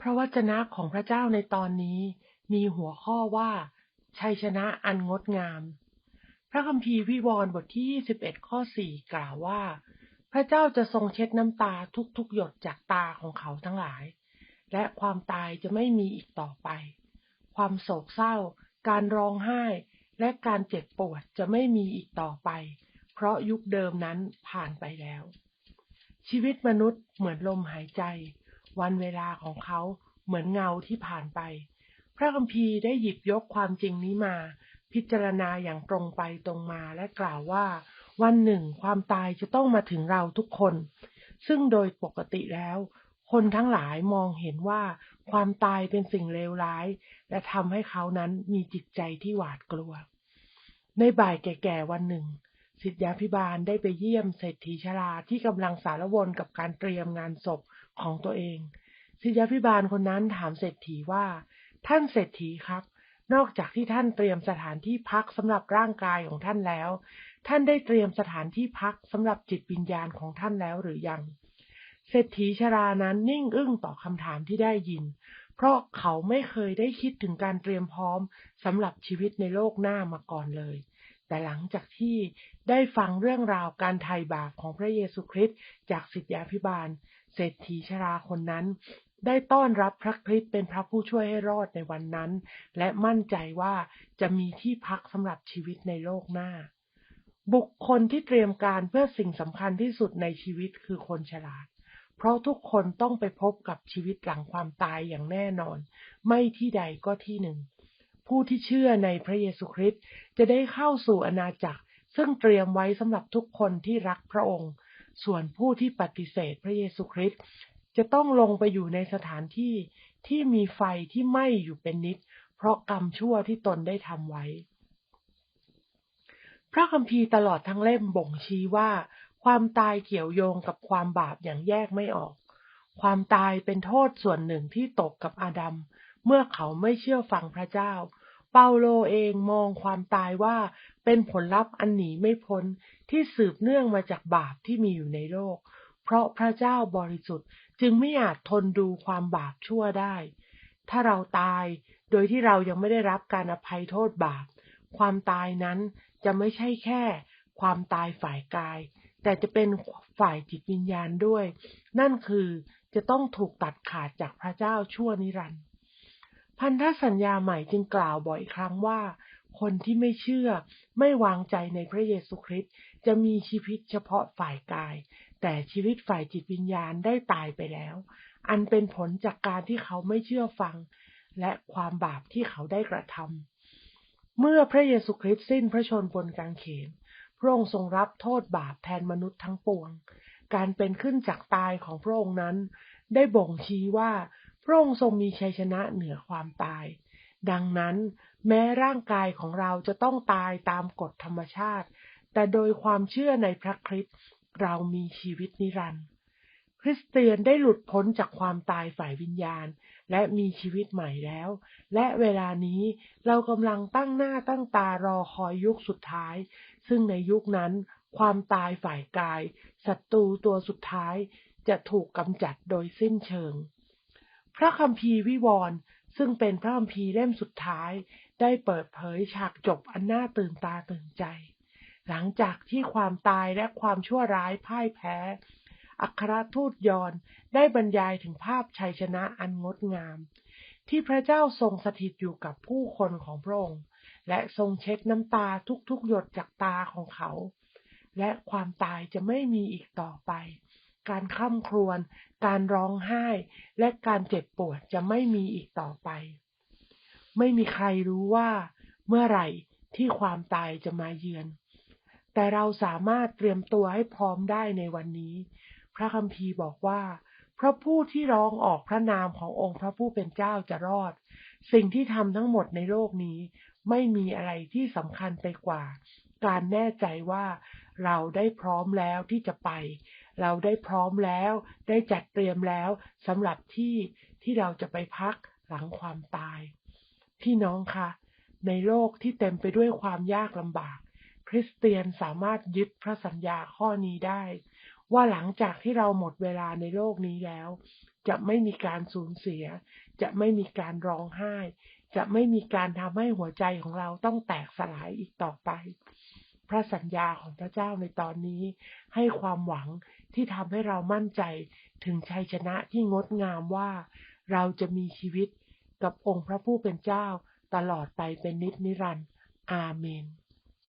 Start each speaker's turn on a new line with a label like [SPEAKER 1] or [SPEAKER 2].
[SPEAKER 1] พระวจนะของพระเจ้าในตอนนี้มีหัวข้อว่าชัยชนะอันงดงาม พระคัมภีร์วิวรณ์บทที่ 21 ข้อ 4 กล่าวว่า พระเจ้าจะทรงเช็ดน้ำตาทุกๆ หยดจากตาของเขาทั้งหลาย และความตายจะไม่มีอีกต่อไป ความโศกเศร้า การร้องไห้ และการเจ็บปวดจะไม่มีอีกต่อไป เพราะยุคเดิมนั้นผ่านไปแล้ว ชีวิตมนุษย์เหมือนลมหายใจ วันเวลาของเขาเหมือนเงาที่ผ่านไป พระคัมภีร์ได้หยิบยกความจริงนี้มา พิจารณาอย่างตรงไปตรงมาและกล่าวว่า วันหนึ่งความตายจะต้องมาถึงเราทุกคน ซึ่งโดยปกติแล้ว คนทั้งหลายมองเห็นว่าความตายเป็นสิ่งเลวร้าย และทำให้เขานั้นมีจิตใจที่หวาดกลัว ในบ่ายแก่ๆวันหนึ่งสิทธยาพิบาลได้ไปเยี่ยมเศรษฐีชราที่กำลังสารวนกับการเตรียมงานศพ ของตัวเองสิยาพิบาลคนนั้นถามเศรษฐีว่า ท่านเศรษฐีครับ นอกจากที่ท่านเตรียมสถานที่พักสำหรับร่างกายของท่านแล้ว ท่านได้เตรียมสถานที่พักสำหรับจิตวิญญาณของท่านแล้วหรือยังเศรษฐีชรานั้นนิ่งอึ้งต่อคำถามที่ได้ยิน เพราะเขาไม่เคยได้คิดถึงการเตรียมพร้อมสำหรับชีวิตในโลกหน้ามาก่อนเลย แต่หลังจากที่ได้ฟังเรื่องราวการไถ่บาปของพระเยซูคริสต์จากสิทธยาพิบาล เศรษฐีชราคนนั้น ได้ต้อนรับพระคริสต์เป็นพระผู้ช่วยให้รอดในวันนั้น และมั่นใจว่าจะมีที่พักสำหรับชีวิตในโลกหน้า บุคคลที่เตรียมการเพื่อสิ่งสำคัญที่สุดในชีวิตคือคนฉลาด เพราะทุกคนต้องไปพบกับชีวิตหลังความตายอย่างแน่นอน ไม่ที่ใดก็ที่หนึ่ง ผู้ที่เชื่อในพระเยซูคริสต์จะได้เข้าสู่อาณาจักร ซึ่งเตรียมไว้สำหรับทุกคนที่รักพระองค์ ส่วนผู้ที่ปฏิเสธพระเยซูคริสต์จะต้องลงไปอยู่ในสถานที่ที่มีไฟที่ไหม้อยู่เป็นนิด เพราะกรรมชั่วที่ตนได้ทำไว้ พระคัมภีร์ตลอดทั้งเล่มบ่งชี้ว่า ความตายเกี่ยวโยงกับความบาปอย่างแยกไม่ออก ความตายเป็นโทษส่วนหนึ่งที่ตกกับอาดัมเมื่อเขาไม่เชื่อฟังพระเจ้า เปาโลเองมองความตายว่าเป็นผลลัพธ์อันหนีไม่พ้นที่สืบเนื่องมาจากบาปที่มีอยู่ในโลก เพราะพระเจ้าบริสุทธิ์จึงไม่อาจทนดูความบาปชั่วได้ ถ้าเราตายโดยที่เรายังไม่ได้รับการอภัยโทษบาป ความตายนั้นจะไม่ใช่แค่ ความตายฝ่ายกาย แต่จะเป็นฝ่ายจิตวิญญาณด้วย นั่นคือจะต้องถูกตัดขาดจากพระเจ้าชั่วนิรันดร์ พันธสัญญาใหม่จึงกล่าวบ่อยครั้งว่า คนที่ไม่เชื่อไม่วางใจในพระเยซูคริสต์จะมีชีวิตเฉพาะฝ่ายกาย แต่ชีวิตฝ่ายจิตวิญญาณได้ตายไปแล้ว อันเป็นผลจากการที่เขาไม่เชื่อฟัง และความบาปที่เขาได้กระทำเมื่อพระเยซูคริสต์สิ้นพระชนบนกางเขนพระองค์ทรงรับโทษบาปแทนมนุษย์ทั้งปวง การเป็นขึ้นจากตายของพระองค์นั้น ได้บ่งชี้ว่า ระองค์ทรงมีชัยชนะเหนือความตาย ดังนั้นแม้ร่างกายของเราจะต้องตายตามกฎธรรมชาติ แต่โดยความเชื่อในพระคริสต์เรามีชีวิตนิรันดร์คริสเตียนได้หลุดพ้นจากความตายฝ่ายวิญญาณ และมีชีวิตใหม่แล้ว และเวลานี้เรากำลังตั้งหน้าตั้งตารอคอยยุคสุดท้าย ซึ่งในยุคนั้น ความตายฝ่ายกายศัตรูตัวสุดท้ายจะถูกกำจัดโดยสิ้นเชิง พระคัมภีร์วิวรณ์ซึ่งเป็นพระคัมภีร์เล่มสุดท้ายได้เปิดเผยฉากจบอันน่าตื่นตาตื่นใจ หลังจากที่ความตายและความชั่วร้ายพ่ายแพ้ อัครทูตยอนได้บรรยายถึงภาพชัยชนะอันงดงาม ที่พระเจ้าทรงสถิตอยู่กับผู้คนของพระองค์และทรงเช็ดน้ำตาทุกๆหยดจากตาของเขา และความตายจะไม่มีอีกต่อไป การข้ามครวญ การร้องไห้ และการเจ็บปวดจะไม่มีอีกต่อไป ไม่มีใครรู้ว่าเมื่อไหร่ที่ความตายจะมาเยือน แต่เราสามารถเตรียมตัวให้พร้อมได้ในวันนี้ พระคัมภีร์บอกว่าพราะผู้ที่ร้องออกพระนามขององค์พระผู้เป็นเจ้าจะรอด สิ่งที่ทำทั้งหมดในโลกนี้ ไม่มีอะไรที่สำคัญไปกว่า การแน่ใจว่าเราได้พร้อมแล้วที่จะไป เราได้พร้อมแล้ว ได้จัดเตรียมแล้วสำหรับที่ที่เราจะไปพักหลังความตาย พี่น้องคะในโลกที่เต็มไปด้วยความยากลำบาก คริสเตียนสามารถยึดพระสัญญาข้อนี้ได้ ว่าหลังจากที่เราหมดเวลาในโลกนี้แล้ว จะไม่มีการสูญเสีย จะไม่มีการร้องไห้ จะไม่มีการทำให้หัวใจของเราต้องแตกสลายอีกต่อไป พระสัญญาของพระเจ้าในตอนนี้ ให้ความหวังที่ทำให้เรามั่นใจถึงชัยชนะที่งดงามว่า เราจะมีชีวิตกับองค์พระผู้เป็นเจ้าตลอดไปเป็นนิจนิรันดร์อาเมน